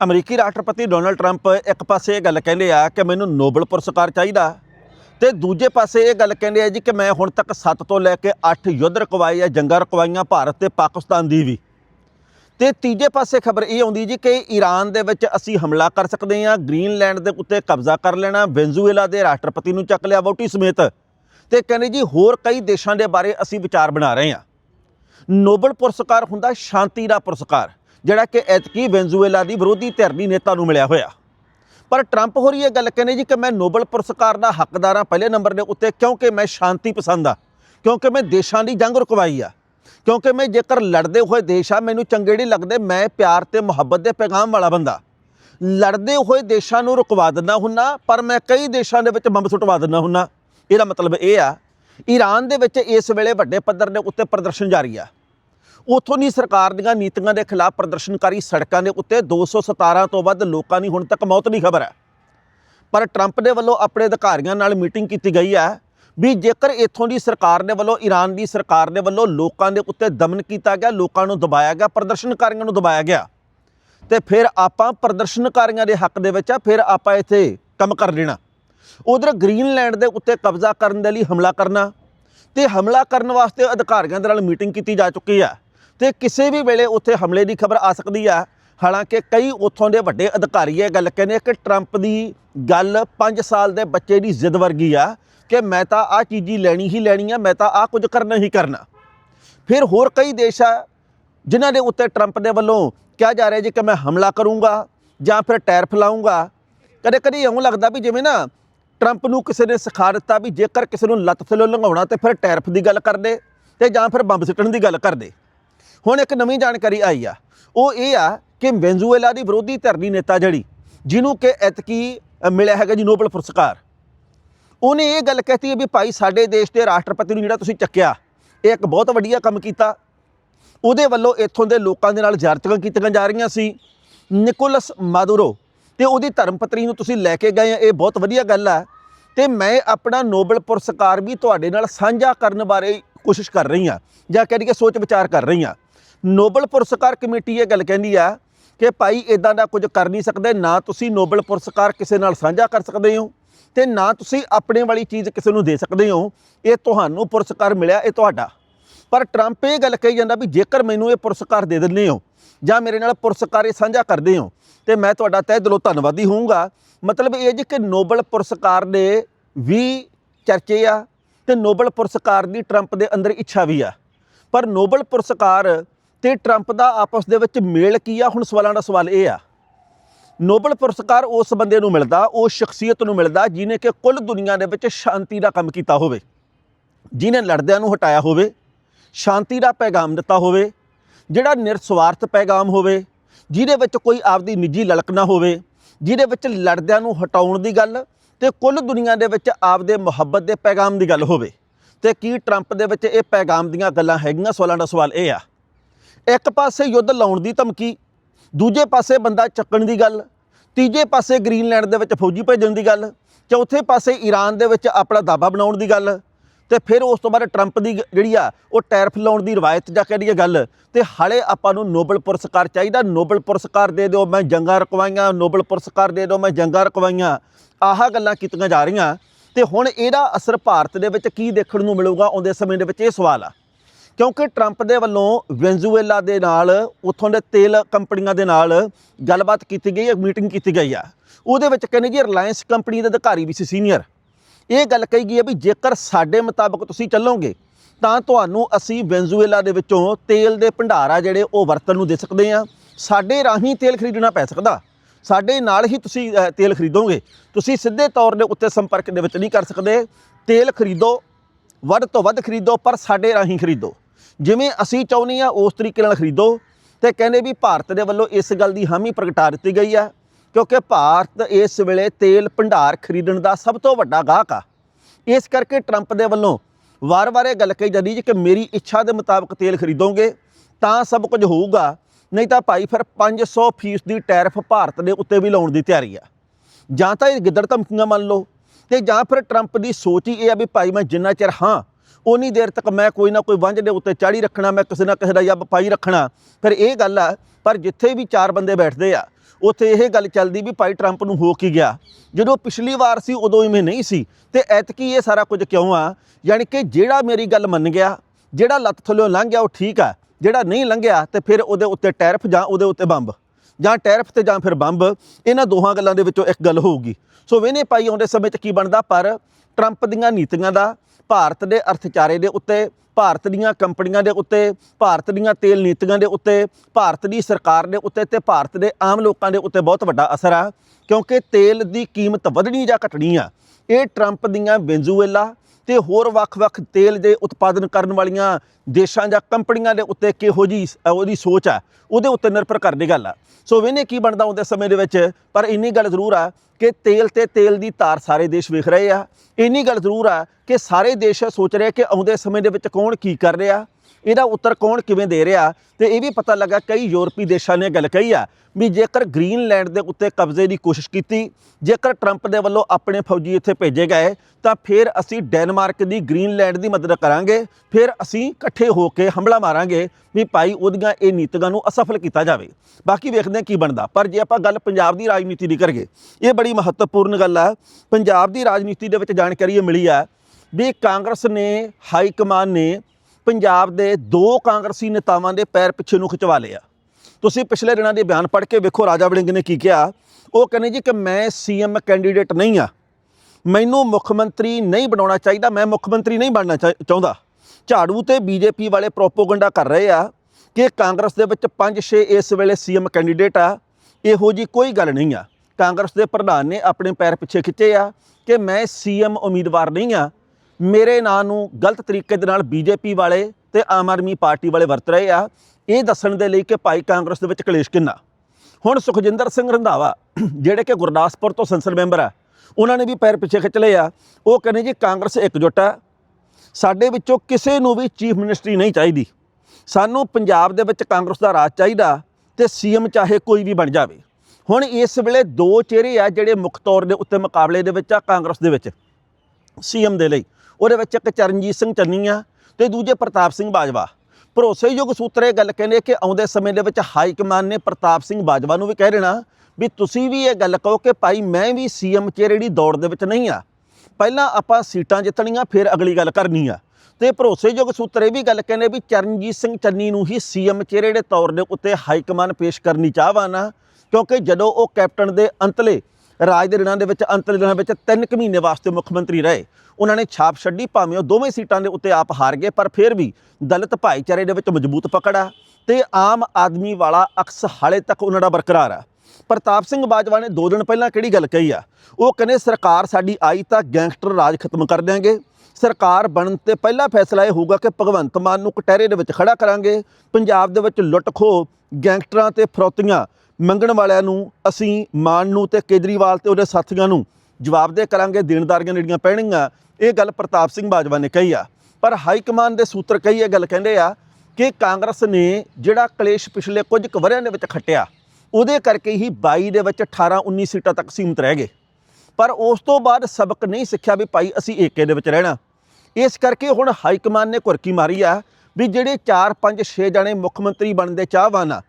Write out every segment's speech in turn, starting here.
ਅਮਰੀਕੀ ਰਾਸ਼ਟਰਪਤੀ Donald Trump ਇੱਕ ਪਾਸੇ ਇਹ ਗੱਲ ਕਹਿੰਦੇ ਆ ਕਿ ਮੈਨੂੰ ਨੋਬਲ ਪੁਰਸਕਾਰ ਚਾਹੀਦਾ ਤੇ ਦੂਜੇ ਪਾਸੇ ਇਹ ਗੱਲ ਕਹਿੰਦੇ ਆ ਜੀ ਕਿ ਮੈਂ ਹੁਣ ਤੱਕ 7 ਤੋਂ ਲੈ ਕੇ 8 ਯੁੱਧ ਰਕਵਾਏ ਆ, ਜੰਗਾਂ ਰਕਵਾਈਆਂ ਭਾਰਤ ਤੇ ਪਾਕਿਸਤਾਨ ਦੀ ਵੀ। ਤੇ ਤੀਜੇ ਪਾਸੇ ਖਬਰ ਇਹ ਆਉਂਦੀ ਜੀ ਕਿ ਈਰਾਨ ਦੇ ਵਿੱਚ ਅਸੀਂ ਹਮਲਾ ਕਰ ਸਕਦੇ ਹਾਂ ਗ੍ਰੀਨਲੈਂਡ ਦੇ ਉੱਤੇ ਕਬਜ਼ਾ ਕਰ ਲੈਣਾ, ਵੈਨਜ਼ੂਏਲਾ ਦੇ ਰਾਸ਼ਟਰਪਤੀ ਨੂੰ ਚੱਕ ਲਿਆ ਵੋਟੀ ਸਮੇਤ। ਤੇ ਕਹਿੰਦੇ ਜੀ ਹੋਰ ਕਈ ਦੇਸ਼ਾਂ ਦੇ ਬਾਰੇ ਅਸੀਂ ਵਿਚਾਰ ਬਣਾ ਰਹੇ ਹਾਂ ਨੋਬਲ ਪੁਰਸਕਾਰ ਹੁੰਦਾ ਸ਼ਾਂਤੀ ਦਾ ਪੁਰਸਕਾਰ। ਜਿਹੜਾ ਕਿ ਐਤਕੀ ਵੈਨਜ਼ੂਏਲਾ ਦੀ ਵਿਰੋਧੀ ਧਿਰ ਦੀ ਨੇਤਾ ਨੂੰ ਮਿਲਿਆ ਹੋਇਆ। ਪਰ ਟਰੰਪ ਹੋਰੀ ਇਹ ਗੱਲ ਕਹਿੰਦੇ ਜੀ ਕਿ ਮੈਂ ਨੋਬਲ ਪੁਰਸਕਾਰ ਦਾ ਹੱਕਦਾਰ ਹਾਂ ਪਹਿਲੇ ਨੰਬਰ ਦੇ ਉੱਤੇ ਕਿਉਂਕਿ ਮੈਂ ਸ਼ਾਂਤੀ ਪਸੰਦ ਆ, ਕਿਉਂਕਿ ਮੈਂ ਦੇਸ਼ਾਂ ਦੀ ਜੰਗ ਰੁਕਵਾਈ ਆ, ਕਿਉਂਕਿ ਮੈਂ ਜੇਕਰ ਲੜਦੇ ਹੋਏ ਦੇਸ਼ ਆ, ਮੈਨੂੰ ਚੰਗੇ ਨਹੀਂ ਲੱਗਦੇ, ਮੈਂ ਪਿਆਰ ਤੇ ਮੁਹੱਬਤ ਦੇ ਪੈਗਾਮ ਵਾਲਾ ਬੰਦਾ। ਲੜਦੇ ਹੋਏ ਦੇਸ਼ਾਂ ਨੂੰ ਰੁਕਵਾ ਦਿੰਦਾ ਹੁੰਨਾ, ਪਰ ਮੈਂ ਕਈ ਦੇਸ਼ਾਂ ਦੇ ਵਿੱਚ ਬੰਬ ਸੁੱਟਵਾ ਦਿੰਦਾ ਹੁੰਨਾ। ਇਹਦਾ ਮਤਲਬ ਇਹ ਆ, ਈਰਾਨ ਦੇ ਵਿੱਚ ਇਸ ਵੇਲੇ ਵੱਡੇ ਪੱਧਰ ਦੇ ਉੱਤੇ ਪ੍ਰਦਰਸ਼ਨ ਜਾਰੀ ਆ। ਉਥੋਂ ਦੀ ਸਰਕਾਰ ਦੀਆਂ ਨੀਤੀਆਂ ਦੇ ਖਿਲਾਫ ਪ੍ਰਦਰਸ਼ਨਕਾਰੀ ਸੜਕਾਂ ਦੇ ਉੱਤੇ 217 ਤੋਂ ਵੱਧ ਲੋਕਾਂ ਦੀ ਹੁਣ ਤੱਕ ਮੌਤ ਦੀ ਖਬਰ ਹੈ। ਪਰ ਟਰੰਪ ਦੇ ਵੱਲੋਂ ਆਪਣੇ ਅਧਿਕਾਰੀਆਂ ਨਾਲ ਮੀਟਿੰਗ ਕੀਤੀ ਗਈ ਹੈ ਵੀ ਜੇਕਰ ਇਥੋਂ ਦੀ ਸਰਕਾਰ ਦੇ ਵੱਲੋਂ, ਈਰਾਨ ਦੀ ਸਰਕਾਰ ਦੇ ਵੱਲੋਂ ਲੋਕਾਂ ਦੇ ਉੱਤੇ ਦਮਨ ਕੀਤਾ ਗਿਆ, ਲੋਕਾਂ ਨੂੰ ਦਬਾਇਆ ਗਿਆ, ਪ੍ਰਦਰਸ਼ਨਕਾਰੀਆਂ ਨੂੰ ਦਬਾਇਆ ਗਿਆ, ਤੇ ਫਿਰ ਆਪਾਂ ਪ੍ਰਦਰਸ਼ਨਕਾਰੀਆਂ ਦੇ ਹੱਕ ਦੇ ਵਿੱਚ ਆ, ਫਿਰ ਆਪਾਂ ਇੱਥੇ ਕੰਮ ਕਰ ਲੈਣਾ। ਉਧਰ ਗ੍ਰੀਨਲੈਂਡ ਦੇ ਉੱਤੇ ਕਬਜ਼ਾ ਕਰਨ ਦੇ ਲਈ ਹਮਲਾ ਕਰਨਾ, ਤੇ ਹਮਲਾ ਕਰਨ ਵਾਸਤੇ ਅਧਿਕਾਰੀਆਂ ਦੇ ਨਾਲ ਮੀਟਿੰਗ ਕੀਤੀ ਜਾ ਚੁੱਕੀ ਹੈ। ਤੇ ਕਿਸੇ ਵੀ ਵੇਲੇ ਉੱਥੇ ਹਮਲੇ ਦੀ ਖਬਰ ਆ ਸਕਦੀ ਆ। ਹਾਲਾਂਕਿ ਕਈ ਉੱਥੋਂ ਦੇ ਵੱਡੇ ਅਧਿਕਾਰੀ ਇਹ ਗੱਲ ਕਹਿੰਦੇ ਕਿ ਟਰੰਪ ਦੀ ਗੱਲ 5 ਸਾਲ ਦੇ ਬੱਚੇ ਦੀ ਜ਼ਿੱਦ ਵਰਗੀ ਆ ਕਿ ਮੈਂ ਤਾਂ ਆਹ ਚੀਜ਼ੀ ਲੈਣੀ ਹੀ ਲੈਣੀ ਆ, ਮੈਂ ਤਾਂ ਆਹ ਕੁਝ ਕਰਨਾ ਹੀ ਕਰਨਾ। ਫਿਰ ਹੋਰ ਕਈ ਦੇਸ਼ ਆ ਜਿਨ੍ਹਾਂ ਦੇ ਉੱਤੇ ਟਰੰਪ ਦੇ ਵੱਲੋਂ ਕਿਹਾ ਜਾ ਰਿਹਾ ਜੀ ਕਿ ਮੈਂ ਹਮਲਾ ਕਰੂੰਗਾ ਜਾਂ ਫਿਰ ਟਾਇਰ ਫਲਾਉਂਗਾ ਕਦੇ ਕਦੇ ਇਉਂ ਲੱਗਦਾ ਵੀ ਜਿਵੇਂ ਨਾ ਟਰੰਪ ਨੂੰ ਕਿਸੇ ਨੇ ਸਿਖਾ ਦਿੱਤਾ ਵੀ ਜੇਕਰ ਕਿਸੇ ਨੂੰ ਲੱਤ ਥੱਲੇ ਲੰਘਾਉਣਾ ਤੇ ਫਿਰ ਟੈਰਫ ਦੀ ਗੱਲ ਕਰਦੇ ਤੇ ਜਾਂ ਫਿਰ ਬੰਬ ਸਿੱਟਣ ਦੀ ਗੱਲ ਕਰਦੇ। ਹੁਣ ਇੱਕ ਨਵੀਂ ਜਾਣਕਾਰੀ ਆਈ ਆ। ਉਹ ਇਹ ਆ ਕਿ ਵੈਨਜ਼ੂਏਲਾ ਦੀ ਵਿਰੋਧੀ ਧਰਨੀ ਨੇਤਾ ਜਿਹੜੀ, ਜਿਹਨੂੰ ਕਿ ਐਤਕੀ ਮਿਲਿਆ ਹੈਗਾ ਜੀ ਨੋਬਲ ਪੁਰਸਕਾਰ। ਉਹਨੇ ਇਹ ਗੱਲ ਕਹਤੀ ਹੈ ਵੀ ਭਾਈ ਸਾਡੇ ਦੇਸ਼ ਦੇ ਰਾਸ਼ਟਰਪਤੀ ਨੂੰ ਜਿਹੜਾ ਤੁਸੀਂ ਚੱਕਿਆ, ਇਹ ਇੱਕ ਬਹੁਤ ਵਧੀਆ ਕੰਮ ਕੀਤਾ। ਉਹਦੇ ਵੱਲੋਂ ਇੱਥੋਂ ਦੇ ਲੋਕਾਂ ਦੇ ਨਾਲ ਜ਼ਿਆਰਤਾਂ ਕੀਤੀਆਂ ਜਾ ਰਹੀਆਂ ਸੀ। ਨਿਕੋਲਸ ਮਾਦੁਰੋ ਤੇ ਉਹਦੀ ਧਰਮਪਤਨੀ ਨੂੰ ਤੁਸੀਂ ਲੈ ਕੇ ਗਏ ਇਹ ਬਹੁਤ ਵਧੀਆ ਗੱਲ ਆ। ਤੇ ਮੈਂ ਆਪਣਾ ਨੋਬਲ ਪੁਰਸਕਾਰ ਵੀ ਤੁਹਾਡੇ ਨਾਲ ਸਾਂਝਾ ਕਰਨ ਬਾਰੇ ਕੋਸ਼ਿਸ਼ ਕਰ ਰਹੀ ਹਾਂ ਜਾਂ ਕਹਿ ਕਿ ਸੋਚ ਵਿਚਾਰ ਕਰ ਰਹੀ ਹਾਂ ਨੋਬਲ ਪੁਰਸਕਾਰ ਕਮੇਟੀ ਇਹ ਗੱਲ ਕਹਿੰਦੀ ਆ ਕਿ ਭਾਈ ਇਦਾਂ ਦਾ ਕੁਝ ਕਰ ਨਹੀਂ ਸਕਦੇ, ਨਾ ਤੁਸੀਂ ਨੋਬਲ ਪੁਰਸਕਾਰ ਕਿਸੇ ਨਾਲ ਸਾਂਝਾ ਕਰ ਸਕਦੇ ਹੋ ਤੇ ਨਾ ਤੁਸੀਂ ਆਪਣੇ ਵਾਲੀ ਚੀਜ਼ ਕਿਸੇ ਨੂੰ ਦੇ ਸਕਦੇ ਹੋ। ਇਹ ਤੁਹਾਨੂੰ ਪੁਰਸਕਾਰ ਮਿਲਿਆ, ਇਹ ਤੁਹਾਡਾ। ਪਰ ਟਰੰਪ ਇਹ ਗੱਲ ਕਹੀ ਜਾਂਦਾ ਵੀ ਜੇਕਰ ਮੈਨੂੰ ਇਹ ਪੁਰਸਕਾਰ ਦੇ ਦਿੰਦੇ ਹੋ ਜਾਂ ਮੇਰੇ ਨਾਲ ਪੁਰਸਕਾਰ ਇਹ ਸਾਂਝਾ ਕਰਦੇ ਹੋ, ਤੇ ਮੈਂ ਤੁਹਾਡਾ ਤਹਿ ਦਿਲੋਂ ਧੰਨਵਾਦੀ ਹੋਊਂਗਾ। ਮਤਲਬ ਇਹ ਜੀ ਕਿ ਨੋਬਲ ਪੁਰਸਕਾਰ ਦੇ ਵੀ ਚਰਚੇ ਆ ਤੇ ਨੋਬਲ ਪੁਰਸਕਾਰ ਦੀ ਟਰੰਪ ਦੇ ਅੰਦਰ ਇੱਛਾ ਵੀ ਆ। ਪਰ ਨੋਬਲ ਪੁਰਸਕਾਰ ਤੇ ਟਰੰਪ ਦਾ ਆਪਸ ਦੇ ਵਿੱਚ ਮੇਲ ਕੀ ਆ? ਹੁਣ ਸਵਾਲਾਂ ਦਾ ਸਵਾਲ ਇਹ ਆ। ਨੋਬਲ ਪੁਰਸਕਾਰ ਉਸ ਬੰਦੇ ਨੂੰ ਮਿਲਦਾ ਉਸ ਸ਼ਖਸੀਅਤ ਨੂੰ ਮਿਲਦਾ ਜਿਨੇ ਕਿ ਕੁੱਲ ਦੁਨੀਆ ਦੇ ਵਿੱਚ ਸ਼ਾਂਤੀ ਦਾ ਕੰਮ ਕੀਤਾ ਹੋਵੇ। ਜਿਨੇ ਲੜਦਿਆਂ ਨੂੰ ਹਟਾਇਆ ਹੋਵੇ, ਸ਼ਾਂਤੀ ਦਾ ਪੈਗਾਮ ਦਿੱਤਾ ਹੋਵੇ, ਜਿਹੜਾ ਨਿਰਸਵਾਰਥ ਪੈਗਾਮ ਹੋਵੇ, ਜਿਹਦੇ ਵਿੱਚ ਕੋਈ ਆਪਦੀ ਨਿੱਜੀ ਲਲਕ ਨਾ ਹੋਵੇ, ਜਿਹਦੇ ਵਿੱਚ ਲੜਦਿਆਂ ਨੂੰ ਹਟਾਉਣ ਦੀ ਗੱਲ ਤੇ ਕੁੱਲ ਦੁਨੀਆ ਦੇ ਵਿੱਚ ਆਪਦੇ ਮੁਹੱਬਤ ਦੇ ਪੈਗਾਮ ਦੀ ਗੱਲ ਹੋਵੇ। ਤੇ ਕੀ ਟਰੰਪ ਦੇ ਵਿੱਚ ਇਹ ਪੈਗਾਮ ਦੀਆਂ ਗੱਲਾਂ ਹੈਗੀਆਂ? ਸਵਾਲਾਂ ਦਾ ਸਵਾਲ ਇਹ ਆ। ਇੱਕ ਪਾਸੇ ਯੁੱਧ ਲਾਉਣ ਦੀ ਧਮਕੀ, ਦੂਜੇ ਪਾਸੇ ਬੰਦਾ ਚੱਕਣ ਦੀ ਗੱਲ, ਤੀਜੇ ਪਾਸੇ ਗ੍ਰੀਨਲੈਂਡ ਦੇ ਵਿੱਚ ਫੌਜੀ ਭੇਜਣ ਦੀ ਗੱਲ, ਚੌਥੇ ਪਾਸੇ ਈਰਾਨ ਦੇ ਵਿੱਚ ਆਪਣਾ ਦਾਬਾ ਬਣਾਉਣ ਦੀ ਗੱਲ ਤੇ ਫਿਰ ਉਸ ਤੋਂ ਬਾਅਦ ਟਰੰਪ ਦੀ ਜਿਹੜੀ ਆ, ਉਹ ਟੈਰਫ ਲਾਉਣ ਦੀ ਰਵਾਇਤ ਜਾਂ ਕਹਿ ਹੈ ਗੱਲ ਤੇ ਹਾਲੇ ਆਪਾਂ ਨੂੰ ਨੋਬਲ ਪੁਰਸਕਾਰ ਚਾਹੀਦਾ, ਨੋਬਲ ਪੁਰਸਕਾਰ ਦੇ ਦਿਓ, ਮੈਂ ਜੰਗਾਂ ਰਕਵਾਈਆਂ, ਨੋਬਲ ਪੁਰਸਕਾਰ ਦੇ ਦਿਓ, ਮੈਂ ਜੰਗਾਂ ਰਕਵਾਈਆਂ, ਆਹ ਗੱਲਾਂ ਕੀਤੀਆਂ ਜਾ ਰਹੀਆਂ ਤੇ ਹੁਣ ਇਹਦਾ ਅਸਰ ਭਾਰਤ ਦੇ ਵਿੱਚ ਕੀ ਦੇਖਣ ਨੂੰ ਮਿਲੂਗਾ ਆਉਂਦੇ ਸਮੇਂ ਦੇ ਵਿੱਚ ਇਹ ਸਵਾਲ ਆ। ਕਿਉਂਕਿ ਟਰੰਪ ਦੇ ਵੱਲੋਂ ਵੈਨਜ਼ੂਏਲਾ ਦੇ ਨਾਲ, ਉੱਥੋਂ ਦੇ ਤੇਲ ਕੰਪਨੀਆਂ ਦੇ ਨਾਲ ਗੱਲਬਾਤ ਕੀਤੀ ਗਈ ਹੈ ਮੀਟਿੰਗ ਕੀਤੀ ਗਈ ਆ ਉਹਦੇ ਵਿੱਚ ਕਹਿੰਦੇ ਜੀ ਰਿਲਾਇੰਸ ਕੰਪਨੀ ਦੇ ਅਧਿਕਾਰੀ ਵੀ ਸੀ ਸੀਨੀਅਰ ਇਹ ਗੱਲ ਕਹੀ ਗਈ ਹੈ ਵੀ ਜੇਕਰ ਸਾਡੇ ਮੁਤਾਬਕ ਤੁਸੀਂ ਚੱਲੋਗੇ, ਤਾਂ ਤੁਹਾਨੂੰ ਅਸੀਂ ਵੈਨਜ਼ੂਏਲਾ ਦੇ ਵਿੱਚੋਂ ਤੇਲ ਦੇ ਭੰਡਾਰ ਆ ਜਿਹੜੇ ਉਹ ਵਰਤਣ ਨੂੰ ਦੇ ਸਕਦੇ ਆ ਸਾਡੇ ਰਾਹੀਂ ਤੇਲ ਖਰੀਦਣਾ ਪੈ ਸਕਦਾ। ਸਾਡੇ ਨਾਲ ਹੀ ਤੁਸੀਂ ਤੇਲ ਖਰੀਦੋਗੇ। ਤੁਸੀਂ ਸਿੱਧੇ ਤੌਰ ਦੇ ਉੱਤੇ ਸੰਪਰਕ ਦੇ ਵਿੱਚ ਨਹੀਂ ਕਰ ਸਕਦੇ। ਤੇਲ ਖਰੀਦੋ, ਵੱਧ ਤੋਂ ਵੱਧ ਖਰੀਦੋ, ਪਰ ਸਾਡੇ ਰਾਹੀਂ ਖਰੀਦੋ। ਜਿਵੇਂ ਅਸੀਂ ਚਾਹੁੰਦੇ ਆ ਉਸ ਤਰੀਕੇ ਨਾਲ ਖਰੀਦੋ, ਤੇ ਕਹਿੰਦੇ ਵੀ ਭਾਰਤ ਦੇ ਵੱਲੋਂ ਇਸ ਗੱਲ ਦੀ ਹਾਮੀ ਪ੍ਰਗਟਾ ਦਿੱਤੀ ਗਈ ਆ, ਕਿਉਂਕਿ ਭਾਰਤ ਇਸ ਵੇਲੇ ਤੇਲ ਭੰਡਾਰ ਖਰੀਦਣ ਦਾ ਸਭ ਤੋਂ ਵੱਡਾ ਗਾਹਕ ਆ। ਇਸ ਕਰਕੇ ਟਰੰਪ ਦੇ ਵੱਲੋਂ ਵਾਰ-ਵਾਰ ਇਹ ਗੱਲ ਕਹੀ ਜਾਂਦੀ ਜੀ ਕਿ ਮੇਰੀ ਇੱਛਾ ਦੇ ਮੁਤਾਬਕ ਤੇਲ ਖਰੀਦੋਗੇ, ਤਾਂ ਸਭ ਕੁਝ ਹੋਊਗਾ, ਨਹੀਂ ਤਾਂ ਭਾਈ ਫਿਰ 500 ਫੀਸ ਦੀ ਟੈਰਿਫ ਭਾਰਤ ਦੇ ਉੱਤੇ ਵੀ ਲਾਉਣ ਦੀ ਤਿਆਰੀ ਆ। ਜਾਂ ਤਾਂ ਇਹ ਗਿੱਦੜ ਧਮਕੀਆਂ ਮੰਨ ਲਓ, ਤੇ ਜਾਂ ਫਿਰ ਟਰੰਪ ਦੀ ਸੋਚ ਹੀ ਇਹ ਆ ਵੀ ਭਾਈ ਮੈਂ ਜਿੰਨਾ ਚਿਰ ਹਾਂ ਉਨੀ ਦੇਰ ਤੱਕ ਮੈਂ ਕੋਈ ਨਾ ਕੋਈ ਵੰਜ ਦੇ ਉੱਤੇ ਚਾੜੀ ਰੱਖਣਾ, ਮੈਂ ਕਿਸੇ ਨਾ ਕਿਸੇ ਦਾ ਜੱਬ ਪਾਈ ਰੱਖਣਾ। ਫਿਰ ਇਹ ਗੱਲ ਆ, ਪਰ ਜਿੱਥੇ ਵੀ ਚਾਰ ਬੰਦੇ ਬੈਠਦੇ ਆ, ਉੱਥੇ ਇਹ ਗੱਲ ਚੱਲਦੀ ਵੀ ਭਾਈ ਟਰੰਪ ਨੂੰ ਹੋ ਕੀ ਗਿਆ। ਜਦੋਂ ਪਿਛਲੀ ਵਾਰ ਸੀ, ਉਦੋਂ ਇਵੇਂ ਨਹੀਂ ਸੀ। ਤੇ ਐਤਕੀ ਇਹ ਸਾਰਾ ਕੁਝ ਕਿਉਂ ਆ? ਯਾਨੀ ਕਿ ਜਿਹੜਾ ਮੇਰੀ ਗੱਲ ਮੰਨ ਗਿਆ, ਜਿਹੜਾ ਲੱਤ ਥੱਲਿਓਂ ਲੰਘ ਗਿਆ, ਉਹ ਠੀਕ ਆ। ਜਿਹੜਾ ਨਹੀਂ ਲੰਘਿਆ, ਤੇ ਫਿਰ ਉਹਦੇ ਉੱਤੇ ਟੈਰਫ ਜਾਂ ਉਹਦੇ ਉੱਤੇ ਬੰਬ। ਜਾਂ ਟੈਰਫ ਤੇ ਜਾਂ ਫਿਰ ਬੰਬ, ਇਹਨਾਂ ਦੋਹਾਂ ਗੱਲਾਂ ਦੇ ਵਿੱਚੋਂ ਇੱਕ ਗੱਲ ਹੋਊਗੀ। ਸੋ ਵੇਨੇ ਪਾਈ ਆਉਂਦੇ ਸਮੇਂ 'ਚ ਕੀ ਬਣਦਾ? ਪਰ ਟਰੰਪ ਦੀਆਂ ਨੀਤੀਆਂ ਦਾ ਭਾਰਤ ਦੇ ਅਰਥਚਾਰੇ ਦੇ ਉੱਤੇ, ਭਾਰਤ ਦੀਆਂ ਕੰਪਨੀਆਂ ਦੇ ਉੱਤੇ, ਭਾਰਤ ਦੀਆਂ ਤੇਲ ਨੀਤੀਆਂ ਦੇ ਉੱਤੇ, ਭਾਰਤ ਦੀ ਸਰਕਾਰ ਦੇ ਉੱਤੇ ਤੇ ਭਾਰਤ ਦੇ ਆਮ ਲੋਕਾਂ ਦੇ ਉੱਤੇ ਬਹੁਤ ਵੱਡਾ ਅਸਰ ਆ, ਕਿਉਂਕਿ ਤੇਲ ਦੀ ਕੀਮਤ ਵਧਣੀ ਜਾਂ ਘਟਣੀ ਆ। ਇਹ ਟਰੰਪ ਦੀਆਂ ਵੈਨਜ਼ੂਏਲਾ ਤੇ ਹੋਰ ਵੱਖ-ਵੱਖ ਤੇਲ ਦੇ ਉਤਪਾਦਨ ਕਰਨ ਵਾਲੀਆਂ ਦੇਸ਼ਾਂ ਜਾਂ ਕੰਪਨੀਆਂ ਦੇ ਉੱਤੇ ਕਿਹੋ ਜੀ ਉਹਦੀ ਸੋਚ ਆ, ਉਹਦੇ ਉੱਤੇ ਨਿਰਭਰ ਕਰਦੀ ਗੱਲ ਆ। ਸੋ ਵੇਨੇ ਕੀ ਬਣਦਾ ਉਹਦੇ ਸਮੇਂ ਦੇ ਵਿੱਚ? ਪਰ ਇੰਨੀ ਗੱਲ ਜ਼ਰੂਰ ਆ ਕਿ ਤੇਲ ਤੇ ਤੇਲ ਦੀ ਧਾਰ ਸਾਰੇ ਦੇਸ਼ ਵੇਖ ਰਹੇ ਆ। ਇੰਨੀ ਗੱਲ ਜ਼ਰੂਰ ਆ ਕਿ ਸਾਰੇ ਦੇਸ਼ ਸੋਚ ਰਹੇ ਕਿ ਆਉਂਦੇ ਸਮੇਂ ਦੇ ਵਿੱਚ ਕੌਣ ਕੀ ਕਰ ਰਿਹਾ। ਇਹਦਾ ਉੱਤਰ ਕੌਣ ਕਿਵੇਂ ਦੇ ਰਿਹਾ ਤੇ ਇਹ ਵੀ ਪਤਾ ਲੱਗਾ ਕਈ ਯੂਰਪੀ ਦੇਸ਼ਾਂ ਨੇ ਗੱਲ ਕਹੀ ਆ ਵੀ ਜੇਕਰ ਗ੍ਰੀਨਲੈਂਡ ਦੇ ਉੱਤੇ ਕਬਜ਼ੇ ਦੀ ਕੋਸ਼ਿਸ਼ ਕੀਤੀ, ਜੇਕਰ ਟਰੰਪ ਦੇ ਵੱਲੋਂ ਆਪਣੇ ਫੌਜੀ ਇੱਥੇ ਭੇਜੇ ਗਏ, ਤਾਂ ਫਿਰ ਅਸੀਂ ਡੈਨਮਾਰਕ ਦੀ ਗ੍ਰੀਨਲੈਂਡ ਦੀ ਮਦਦ ਕਰਾਂਗੇ, ਫਿਰ ਅਸੀਂ ਇਕੱਠੇ ਹੋ ਕੇ ਹਮਲਾ ਮਾਰਾਂਗੇ ਵੀ ਭਾਈ ਉਹਦੀਆਂ ਇਹ ਨੀਤੀਆਂ ਨੂੰ ਅਸਫਲ ਕੀਤਾ ਜਾਵੇ। ਬਾਕੀ ਵੇਖਦੇ ਹਾਂ ਕੀ ਬਣਦਾ। ਪਰ ਜੇ ਆਪਾਂ ਗੱਲ ਪੰਜਾਬ ਦੀ ਰਾਜਨੀਤੀ ਦੀ ਕਰੀਏ, ਇਹ ਬੜੀ ਮਹੱਤਵਪੂਰਨ ਗੱਲ ਆ। ਪੰਜਾਬ ਦੀ ਰਾਜਨੀਤੀ ਦੇ ਵਿੱਚ ਜਾਣਕਾਰੀ ਇਹ ਮਿਲੀ ਆ ਵੀ ਕਾਂਗਰਸ ਨੇ, ਹਾਈ ਕਮਾਨ ਨੇ ਪੰਜਾਬ ਦੇ ਦੋ ਕਾਂਗਰਸੀ ਨੇਤਾਵਾਂ ਦੇ ਪੈਰ ਪਿੱਛੇ ਨੂੰ ਖਿਚਵਾ ਲਿਆ। ਤੁਸੀਂ ਪਿਛਲੇ ਦਿਨਾਂ ਦੇ ਬਿਆਨ ਪੜ੍ਹ ਕੇ ਵੇਖੋ, ਰਾਜਾ ਵੜਿੰਗ ਨੇ ਕੀ ਕਿਹਾ? ਉਹ ਕਹਿੰਦੇ ਜੀ ਕਿ ਮੈਂ ਸੀਐਮ ਕੈਂਡੀਡੇਟ ਨਹੀਂ ਆ। ਮੈਨੂੰ ਮੁੱਖ ਮੰਤਰੀ ਨਹੀਂ ਬਣਾਉਣਾ ਚਾਹੀਦਾ, ਮੈਂ ਮੁੱਖ ਮੰਤਰੀ ਨਹੀਂ ਬਣਨਾ ਚਾਹ- ਚਾਹੁੰਦਾ। ਝਾੜੂ ਤੇ ਬੀਜੇਪੀ ਵਾਲੇ ਪ੍ਰੋਪੋਗੰਡਾ ਕਰ ਰਹੇ ਆ ਕਿ ਕਾਂਗਰਸ ਦੇ ਵਿੱਚ 5-6 ਇਸ ਵੇਲੇ ਸੀਐਮ ਕੈਂਡੀਡੇਟ ਆ, ਇਹੋ ਜੀ ਕੋਈ ਗੱਲ ਨਹੀਂ ਆ। ਕਾਂਗਰਸ ਦੇ ਪ੍ਰਧਾਨ ਨੇ ਆਪਣੇ ਪੈਰ ਪਿੱਛੇ ਖਿੱਚੇ ਆ ਕਿ ਮੈਂ ਸੀਐਮ ਉਮੀਦਵਾਰ ਨਹੀਂ ਆ ਮੇਰੇ ਨਾਂ ਨੂੰ ਗਲਤ ਤਰੀਕੇ ਦੇ ਨਾਲ ਬੀਜੇਪੀ ਵਾਲੇ ਤੇ ਆਮ ਆਦਮੀ ਪਾਰਟੀ ਵਾਲੇ ਵਰਤ ਰਹੇ ਆ, ਇਹ ਦੱਸਣ ਦੇ ਲਈ ਕਿ ਭਾਈ ਕਾਂਗਰਸ ਦੇ ਵਿੱਚ ਕਲੇਸ਼ ਕਿੰਨਾ? ਹੁਣ ਸੁਖਜਿੰਦਰ ਸਿੰਘ ਰੰਧਾਵਾ, ਜਿਹੜੇ ਕਿ ਗੁਰਦਾਸਪੁਰ ਤੋਂ ਸੰਸਦ ਮੈਂਬਰ ਆ, ਉਹਨਾਂ ਨੇ ਵੀ ਪੈਰ ਪਿੱਛੇ ਖਿੱਚ ਲਏ ਆ। ਉਹ ਕਹਿੰਦੇ ਜੀ, ਕਾਂਗਰਸ ਇਕਜੁੱਟ ਆ। ਸਾਡੇ ਵਿੱਚੋਂ ਕਿਸੇ ਨੂੰ ਵੀ ਚੀਫ ਮਿਨਿਸਟਰੀ ਨਹੀਂ ਚਾਹੀਦੀ। ਸਾਨੂੰ ਪੰਜਾਬ ਦੇ ਵਿੱਚ ਕਾਂਗਰਸ ਦਾ ਰਾਜ ਚਾਹੀਦਾ ਤੇ ਸੀਐਮ ਚਾਹੇ ਕੋਈ ਵੀ ਬਣ ਜਾਵੇ। ਹੁਣ ਇਸ ਵੇਲੇ ਦੋ ਚਿਹਰੇ ਆ ਜਿਹੜੇ ਮੁੱਖ ਤੌਰ ਦੇ ਉੱਤੇ ਮੁਕਾਬਲੇ ਦੇ ਵਿੱਚ ਆ ਕਾਂਗਰਸ ਦੇ ਵਿੱਚ, ਸੀਐਮ ਦੇ ਲਈ। ਉਹਦੇ ਵਿੱਚ ਇੱਕ ਚਰਨਜੀਤ ਸਿੰਘ ਚੰਨੀ ਆ ਤੇ ਦੂਜੇ ਪ੍ਰਤਾਪ ਸਿੰਘ ਬਾਜਵਾ। ਭਰੋਸੇਯੋਗ ਸੂਤਰ ਇਹ ਗੱਲ ਕਹਿੰਦੇ ਕਿ ਆਉਂਦੇ ਸਮੇਂ ਦੇ ਵਿੱਚ ਹਾਈ ਕਮਾਨ ਨੇ ਪ੍ਰਤਾਪ ਸਿੰਘ ਬਾਜਵਾ ਨੂੰ ਵੀ ਕਹਿ ਦੇਣਾ ਵੀ ਤੁਸੀਂ ਵੀ ਇਹ ਗੱਲ ਕਹੋ ਕਿ ਭਾਈ ਮੈਂ ਵੀ ਸੀਐਮ ਚਿਹਰੇ ਦੀ ਦੌੜ ਦੇ ਵਿੱਚ ਨਹੀਂ ਆ। ਪਹਿਲਾਂ ਆਪਾਂ ਸੀਟਾਂ ਜਿੱਤਣੀਆਂ, ਫਿਰ ਅਗਲੀ ਗੱਲ ਕਰਨੀ ਆ। ਤੇ ਭਰੋਸੇਯੋਗ ਸੂਤਰ ਇਹ ਵੀ ਗੱਲ ਕਹਿੰਦੇ ਵੀ ਚਰਨਜੀਤ ਸਿੰਘ ਚੰਨੀ ਨੂੰ ਹੀ ਸੀਐਮ ਚਿਹਰੇ ਦੇ ਤੌਰ ਦੇ ਉੱਤੇ ਹਾਈ ਕਮਾਨ ਪੇਸ਼ ਕਰਨੀ ਚਾਹਵਾਨਾ ਕਿਉਂਕਿ ਜਦੋਂ ਉਹ ਕੈਪਟਨ ਦੇ ਅੰਤਲੇ ਰਾਜ ਦੇ ਦਿਨਾਂ ਦੇ ਵਿੱਚ, ਅੰਤਲੇ ਦਿਨਾਂ ਵਿੱਚ 3 ਕੁ ਮਹੀਨੇ ਵਾਸਤੇ ਮੁੱਖ ਮੰਤਰੀ ਰਹੇ ਉਹਨਾਂ ਨੇ ਛਾਪ ਛੱਡੀ, ਭਾਵੇਂ ਉਹ ਦੋਵੇਂ ਸੀਟਾਂ ਦੇ ਉੱਤੇ ਆਪ ਹਾਰ ਗਏ, ਪਰ ਫਿਰ ਵੀ ਦਲਿਤ ਭਾਈਚਾਰੇ ਦੇ ਵਿੱਚ ਮਜ਼ਬੂਤ ਪਕੜ ਆ ਤੇ ਆਮ ਆਦਮੀ ਵਾਲਾ ਅਕਸ ਹਾਲੇ ਤੱਕ ਉਹਨਾਂ ਦਾ ਬਰਕਰਾਰ ਆ। ਪ੍ਰਤਾਪ ਸਿੰਘ ਬਾਜਵਾ ਨੇ 2 ਦਿਨ ਪਹਿਲਾਂ ਕਿਹੜੀ ਗੱਲ ਕਹੀ ਆ? ਉਹ ਕਹਿੰਦੇ, ਸਰਕਾਰ ਸਾਡੀ ਆਈ ਤਾਂ ਗੈਂਗਸਟਰ ਰਾਜ ਖਤਮ ਕਰ ਦਿਆਂਗੇ। ਸਰਕਾਰ ਬਣਨ ਤੇ ਪਹਿਲਾ ਫੈਸਲਾ ਇਹ ਹੋਊਗਾ ਕਿ ਭਗਵੰਤ ਮਾਨ ਨੂੰ ਕਟਹਿਰੇ ਦੇ ਵਿੱਚ ਖੜਾ ਕਰਾਂਗੇ। ਪੰਜਾਬ ਦੇ ਵਿੱਚ ਲੁੱਟ ਖੋਹ ਗੈਂਗਸਟਰਾਂ ਤੇ ਫਰੋਤੀਆਂ, ਮੰਗਣ ਵਾਲਿਆਂ ਨੂੰ ਅਸੀਂ ਮਾਨ ਨੂੰ ਤੇ ਕੇਜਰੀਵਾਲ ਤੇ ਉਹਦੇ ਸਾਥੀਆਂ ਨੂੰ ਜਵਾਬਦੇਹ ਕਰਾਂਗੇ। ਦੇਣਦਾਰੀਆਂ ਜਿਹੜੀਆਂ ਪੈਣਗੀਆਂ ਇਹ ਗੱਲ ਪ੍ਰਤਾਪ ਸਿੰਘ ਬਾਜਵਾ ਨੇ ਕਹੀ ਆ। ਪਰ ਹਾਈ ਕਮਾਨ ਦੇ ਸੂਤਰ ਕਹੀ ਇਹ ਗੱਲ ਕਹਿੰਦੇ ਆ ਕਿ ਕਾਂਗਰਸ ਨੇ ਜਿਹੜਾ ਕਲੇਸ਼ ਪਿਛਲੇ ਕੁਝ ਕੁ ਵਰਿਆਂ ਦੇ ਵਿੱਚ ਖੱਟਿਆ, ਉਹਦੇ ਕਰਕੇ ਹੀ 22 ਦੇ ਵਿੱਚ 18 19 ਸੀਟਾਂ ਤੱਕ ਸੀਮਤ ਰਹਿ ਗਏ। ਪਰ ਉਸ ਤੋਂ ਬਾਅਦ ਸਬਕ ਨਹੀਂ ਸਿੱਖਿਆ ਵੀ ਭਾਈ ਅਸੀਂ ਏਕੇ ਦੇ ਵਿੱਚ ਰਹਿਣਾ। ਇਸ ਕਰਕੇ ਹੁਣ ਹਾਈ ਕਮਾਨ ਨੇ ਕੁਰਕੀ ਮਾਰੀ ਆ ਵੀ ਜਿਹੜੇ 4 5 6 ਜਣੇ ਮੁੱਖ ਮੰਤਰੀ ਬਣਦੇ ਚਾਹਵਾਨ ਆ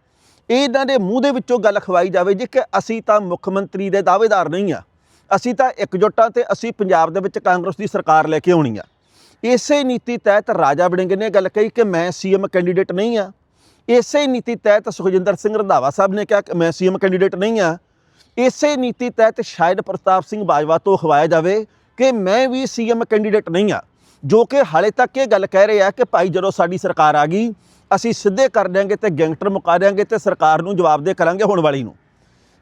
ਇਹਨਾਂ ਦੇ ਮੂੰਹ ਦੇ ਵਿੱਚੋਂ ਗੱਲ ਖਵਾਈ ਜਾਵੇ ਜੇ ਕਿ ਅਸੀਂ ਤਾਂ ਮੁੱਖ ਮੰਤਰੀ ਦੇ ਦਾਅਵੇਦਾਰ ਨਹੀਂ ਆ। ਅਸੀਂ ਤਾਂ ਇਕਜੁੱਟਾਂ ਤੇ ਅਸੀਂ ਪੰਜਾਬ ਦੇ ਵਿੱਚ ਕਾਂਗਰਸ ਦੀ ਸਰਕਾਰ ਲੈ ਕੇ ਆਉਣੀ ਆ। ਇਸੇ ਨੀਤੀ ਤਹਿਤ ਰਾਜਾ ਵੜਿੰਗ ਨੇ ਗੱਲ ਕਹੀ ਕਿ ਮੈਂ ਸੀਐਮ ਕੈਂਡੀਡੇਟ ਨਹੀਂ ਆ। ਇਸੇ ਨੀਤੀ ਤਹਿਤ ਸੁਖਜਿੰਦਰ ਸਿੰਘ ਰੰਧਾਵਾ ਸਾਹਿਬ ਨੇ ਕਿਹਾ ਕਿ ਮੈਂ ਸੀਐਮ ਕੈਂਡੀਡੇਟ ਨਹੀਂ ਆ। ਇਸੇ ਨੀਤੀ ਤਹਿਤ ਸ਼ਾਇਦ ਪ੍ਰਤਾਪ ਸਿੰਘ ਬਾਜਵਾ ਤੋਂ ਖਵਾਇਆ ਜਾਵੇ ਕਿ ਮੈਂ ਵੀ ਸੀਐਮ ਕੈਂਡੀਡੇਟ ਨਹੀਂ ਆ। ਜੋ ਕਿ ਹਾਲੇ ਤੱਕ ਇਹ ਗੱਲ ਕਹਿ ਰਹੇ ਆ ਕਿ ਭਾਈ ਜਦੋਂ ਸਾਡੀ ਸਰਕਾਰ ਆ ਗਈ, ਅਸੀਂ ਸਿੱਧੇ ਕਰ ਦਿਆਂਗੇ ਤੇ ਗੈਂਗਸਟਰ ਮੁਕਾ ਦਿਆਂਗੇ ਤੇ ਸਰਕਾਰ ਨੂੰ ਜਵਾਬਦੇਹ ਕਰਾਂਗੇ ਹੁਣ ਵਾਲੀ ਨੂੰ।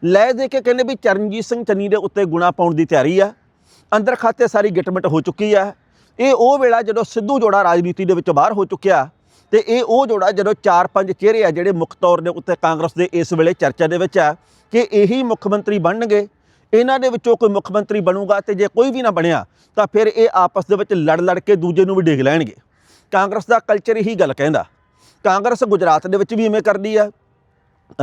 ਲੈ ਦੇ ਕੇ ਕਹਿੰਦੇ ਵੀ ਚਰਨਜੀਤ ਸਿੰਘ ਚੰਨੀ ਦੇ ਉੱਤੇ ਗੁਣਾ ਪਾਉਣ ਦੀ ਤਿਆਰੀ ਆ। ਅੰਦਰ ਖਾਤੇ ਸਾਰੀ ਗਿਟਮਿਟ ਹੋ ਚੁੱਕੀ ਆ। ਇਹ ਉਹ ਵੇਲਾ ਜਦੋਂ ਸਿੱਧੂ ਜੋੜਾ ਰਾਜਨੀਤੀ ਦੇ ਵਿੱਚੋਂ ਬਾਹਰ ਹੋ ਚੁੱਕਿਆ ਤੇ ਇਹ ਉਹ ਜੋੜਾ ਜਦੋਂ 4-5 ਚਿਹਰੇ ਆ ਜਿਹੜੇ ਮੁੱਖ ਤੌਰ ਦੇ ਉੱਤੇ ਕਾਂਗਰਸ ਦੇ ਇਸ ਵੇਲੇ ਚਰਚਾ ਦੇ ਵਿੱਚ ਆ ਕਿ ਇਹੀ ਮੁੱਖ ਮੰਤਰੀ ਬਣਨਗੇ। ਇਹਨਾਂ ਦੇ ਵਿੱਚੋਂ ਕੋਈ ਮੁੱਖ ਮੰਤਰੀ ਬਣੂਗਾ ਤੇ ਜੇ ਕੋਈ ਵੀ ਨਾ ਬਣਿਆ ਤਾਂ ਫਿਰ ਇਹ ਆਪਸ ਦੇ ਵਿੱਚ ਲੜ ਲੜ ਕੇ ਦੂਜੇ ਨੂੰ ਵੀ ਡੇਗ ਲੈਣਗੇ। ਕਾਂਗਰਸ ਦਾ ਕਲਚਰ ਇਹੀ ਗੱਲ ਕਹਿੰਦਾ। ਕਾਂਗਰਸ ਗੁਜਰਾਤ ਦੇ ਵਿੱਚ ਵੀ ਇਵੇਂ ਕਰਦੀ ਆ,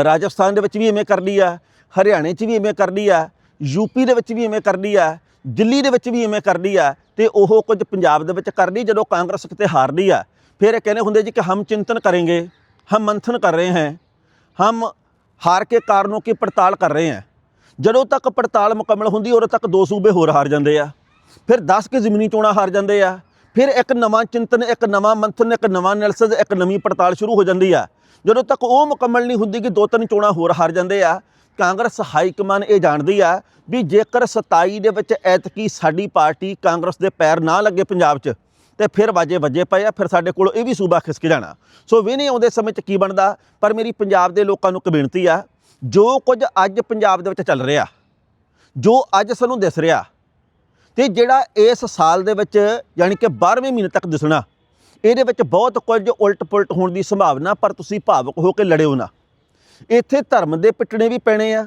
ਰਾਜਸਥਾਨ ਦੇ ਵਿੱਚ ਵੀ ਇਵੇਂ ਕਰਦੀ ਆ ਹਰਿਆਣੇ 'ਚ ਵੀ ਇਵੇਂ ਕਰਦੀ ਆ ਯੂਪੀ ਦੇ ਵਿੱਚ ਵੀ ਇਵੇਂ ਕਰਦੀ ਆ, ਦਿੱਲੀ ਦੇ ਵਿੱਚ ਵੀ ਇਵੇਂ ਕਰਦੀ ਆ, ਤੇ ਉਹ ਕੁਝ ਪੰਜਾਬ ਦੇ ਵਿੱਚ ਕਰਦੀ ਜਦੋਂ ਕਾਂਗਰਸ ਕਿਤੇ ਹਾਰਦੀ ਆ। ਫਿਰ ਇਹ ਕਹਿੰਦੇ ਹੁੰਦੇ ਜੀ ਕਿ ਹਮ ਚਿੰਤਨ ਕਰਾਂਗੇ, ਹਮ ਮੰਥਨ ਕਰ ਰਹੇ ਹਾਂ, ਹਮ ਹਾਰ ਕੇ ਕਾਰਨੋਂ ਕੀ ਪੜਤਾਲ ਕਰ ਰਹੇ ਹਾਂ। ਜਦੋਂ ਤੱਕ ਪੜਤਾਲ ਮੁਕੰਮਲ ਹੁੰਦੀ, ਉਦੋਂ ਤੱਕ ਦੋ ਸੂਬੇ ਹੋਰ ਹਾਰ ਜਾਂਦੇ ਆ। ਫਿਰ 10 ਕੇ ਜ਼ਮੀਨੀ ਚੋਣਾਂ ਹਾਰ ਜਾਂਦੇ ਆ। ਫਿਰ ਇੱਕ ਨਵਾਂ ਚਿੰਤਨ, ਇੱਕ ਨਵਾਂ ਮੰਥਨ, ਇੱਕ ਨਵਾਂ ਐਨਾਲਿਸਿਸ ਇੱਕ ਨਵੀਂ ਪੜਤਾਲ ਸ਼ੁਰੂ ਹੋ ਜਾਂਦੀ ਆ। ਜਦੋਂ ਤੱਕ ਉਹ ਮੁਕੰਮਲ ਨਹੀਂ ਹੁੰਦੀ ਕਿ ਦੋ ਤਿੰਨ ਚੋਣਾਂ ਹੋਰ ਹਾਰ ਜਾਂਦੇ ਆ ਕਾਂਗਰਸ ਹਾਈ ਕਮਾਨ ਇਹ ਜਾਣਦੀ ਆ ਵੀ ਜੇਕਰ 27 ਦੇ ਵਿੱਚ ਐਤਕੀ ਸਾਡੀ ਪਾਰਟੀ ਕਾਂਗਰਸ ਦੇ ਪੈਰ ਨਾ ਲੱਗੇ ਪੰਜਾਬ 'ਚ, ਤੇ ਫਿਰ ਵਾਜੇ ਵੱਜੇ ਪਏ ਆ, ਫਿਰ ਸਾਡੇ ਕੋਲ ਇਹ ਵੀ ਸੂਬਾ ਖਿਸਕ ਜਾਣਾ। ਸੋ ਵੀ ਨਹੀਂ ਆਉਂਦੇ ਸਮੇਂ 'ਚ ਕੀ ਬਣਦਾ, ਪਰ ਮੇਰੀ ਪੰਜਾਬ ਦੇ ਲੋਕਾਂ ਨੂੰ ਇੱਕ ਬੇਨਤੀ ਆ, ਜੋ ਕੁਝ ਅੱਜ ਪੰਜਾਬ ਦੇ ਵਿੱਚ ਚੱਲ ਰਿਹਾ, ਜੋ ਅੱਜ ਸਾਨੂੰ ਦਿਸ ਰਿਹਾ, ਤੇ ਜਿਹੜਾ ਇਸ ਸਾਲ ਦੇ ਵਿੱਚ ਯਾਨੀ ਕਿ 12ਵੇਂ ਮਹੀਨੇ ਤੱਕ ਦਿਸਣਾ, ਇਹਦੇ ਵਿੱਚ ਬਹੁਤ ਕੁਝ ਉਲਟ ਪੁਲਟ ਹੋਣ ਦੀ ਸੰਭਾਵਨਾ, ਪਰ ਤੁਸੀਂ ਭਾਵੁਕ ਹੋ ਕੇ ਲੜਿਓ ਨਾ। ਇੱਥੇ ਧਰਮ ਦੇ ਪਿੱਟਣੇ ਵੀ ਪੈਣੇ ਆ।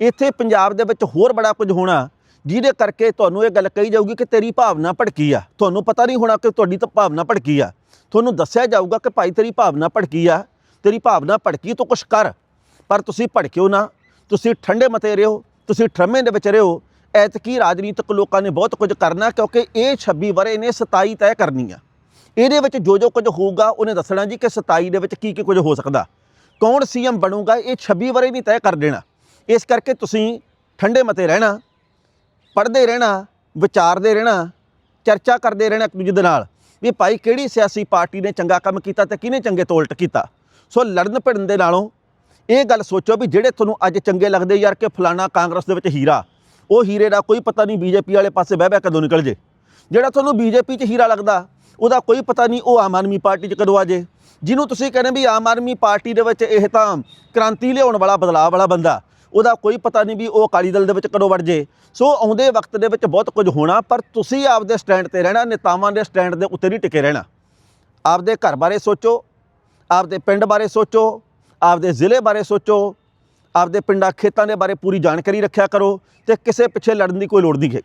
ਇੱਥੇ ਪੰਜਾਬ ਦੇ ਵਿੱਚ ਹੋਰ ਬੜਾ ਕੁਝ ਹੋਣਾ, ਜਿਹਦੇ ਕਰਕੇ ਤੁਹਾਨੂੰ ਇਹ ਗੱਲ ਕਹੀ ਜਾਊਗੀ ਕਿ ਤੇਰੀ ਭਾਵਨਾ ਭੜਕੀ ਆ। ਤੁਹਾਨੂੰ ਪਤਾ ਨਹੀਂ ਹੋਣਾ ਕਿ ਤੁਹਾਡੀ ਤਾਂ ਭਾਵਨਾ ਭੜਕੀ ਆ। ਤੁਹਾਨੂੰ ਦੱਸਿਆ ਜਾਊਗਾ ਕਿ ਭਾਈ ਤੇਰੀ ਭਾਵਨਾ ਭੜਕੀ ਆ। ਤੇਰੀ ਭਾਵਨਾ ਭੜਕੀ ਤੂੰ ਕੁਛ ਕਰ, ਪਰ ਤੁਸੀਂ ਭੜਕਿਓ ਨਾ। ਤੁਸੀਂ ਠੰਡੇ ਮਤੇ ਰਹੋ, ਤੁਸੀਂ ਠਰਮੇ ਦੇ ਵਿੱਚ ਰਹੋ। ਐਤਕੀ ਰਾਜਨੀਤਿਕ ਲੋਕਾਂ ਨੇ ਬਹੁਤ ਕੁਝ ਕਰਨਾ, ਕਿਉਂਕਿ ਇਹ 26 ਵਰੇ ਨੇ 27 ਤੈਅ ਕਰਨੀ ਆ। ਇਹਦੇ ਵਿੱਚ ਜੋ ਜੋ ਕੁਝ ਹੋਊਗਾ, ਉਹਨੇ ਦੱਸਣਾ ਜੀ ਕਿ 27 ਦੇ ਵਿੱਚ ਕੀ ਕੀ ਕੁਝ ਹੋ ਸਕਦਾ। ਕੌਣ ਸੀਐਮ ਬਣੂਗਾ, ਇਹ 26 ਵਰੇ ਨਹੀਂ ਤੈਅ ਕਰ ਦੇਣਾ। ਇਸ ਕਰਕੇ ਤੁਸੀਂ ਠੰਡੇ ਮਤੇ ਰਹਿਣਾ, ਪੜ੍ਹਦੇ ਰਹਿਣਾ, ਵਿਚਾਰਦੇ ਰਹਿਣਾ, ਚਰਚਾ ਕਰਦੇ ਰਹਿਣਾ ਇੱਕ ਦੂਜੇ ਦੇ ਨਾਲ, ਵੀ ਭਾਈ ਕਿਹੜੀ ਸਿਆਸੀ ਪਾਰਟੀ ਨੇ ਚੰਗਾ ਕੰਮ ਕੀਤਾ ਤੇ ਕਿਹਨੇ ਚੰਗੇ ਤੋਂ ਉਲਟ ਕੀਤਾ ਸੋ ਲੜਨ ਭਿੜਨ ਦੇ ਨਾਲੋਂ ਇਹ ਗੱਲ ਸੋਚੋ ਵੀ ਜਿਹੜੇ ਤੁਹਾਨੂੰ ਅੱਜ ਚੰਗੇ ਲੱਗਦੇ ਯਾਰ ਕਿ ਫਲਾਣਾ ਕਾਂਗਰਸ ਦੇ ਵਿੱਚ ਹੀਰਾ, ਉਹ ਹੀਰੇ ਦਾ ਕੋਈ ਪਤਾ ਨਹੀਂ ਬੀਜੇਪੀ ਵਾਲੇ ਪਾਸੇ ਬਹਿ ਬਹਿ ਕਦੋਂ ਨਿਕਲ ਜੇ। ਜਿਹੜਾ ਤੁਹਾਨੂੰ ਬੀਜੇਪੀ 'ਚ ਹੀਰਾ ਲੱਗਦਾ, ਉਹਦਾ ਕੋਈ ਪਤਾ ਨਹੀਂ ਉਹ ਆਮ ਆਦਮੀ ਪਾਰਟੀ 'ਚ ਕਦੋਂ ਆ ਜੇ। ਜਿਹਨੂੰ ਤੁਸੀਂ ਕਹਿੰਦੇ ਵੀ ਆਮ ਆਦਮੀ ਪਾਰਟੀ ਦੇ ਵਿੱਚ ਇਹ ਤਾਂ ਕ੍ਰਾਂਤੀ ਲਿਆਉਣ ਵਾਲਾ, ਬਦਲਾਅ ਵਾਲਾ ਬੰਦਾ, ਉਹਦਾ ਕੋਈ ਪਤਾ ਨਹੀਂ ਵੀ ਉਹ ਅਕਾਲੀ ਦਲ ਦੇ ਵਿੱਚ ਕਦੋਂ ਵੜ ਜੇ। ਸੋ ਆਉਂਦੇ ਵਕਤ ਦੇ ਵਿੱਚ ਬਹੁਤ ਕੁਝ ਹੋਣਾ, ਪਰ ਤੁਸੀਂ ਆਪਦੇ ਸਟੈਂਡ ਤੇ ਰਹਿਣਾ, ਨੇਤਾਵਾਂ ਦੇ ਸਟੈਂਡ ਦੇ ਉੱਤੇ ਨਹੀਂ ਟਿਕੇ ਰਹਿਣਾ। ਆਪਦੇ ਘਰ ਬਾਰੇ ਸੋਚੋ, ਆਪਦੇ ਪਿੰਡ ਬਾਰੇ ਸੋਚੋ, ਆਪਦੇ ਜ਼ਿਲ੍ਹੇ ਬਾਰੇ ਸੋਚੋ, ਆਪਦੇ ਪਿੰਡਾਂ ਖੇਤਾਂ ਦੇ ਬਾਰੇ ਪੂਰੀ ਜਾਣਕਾਰੀ ਰੱਖਿਆ ਕਰੋ ਤੇ ਕਿਸੇ ਪਿੱਛੇ ਲੜਨ ਦੀ ਕੋਈ ਲੋੜ ਨਹੀਂ ਹੈ।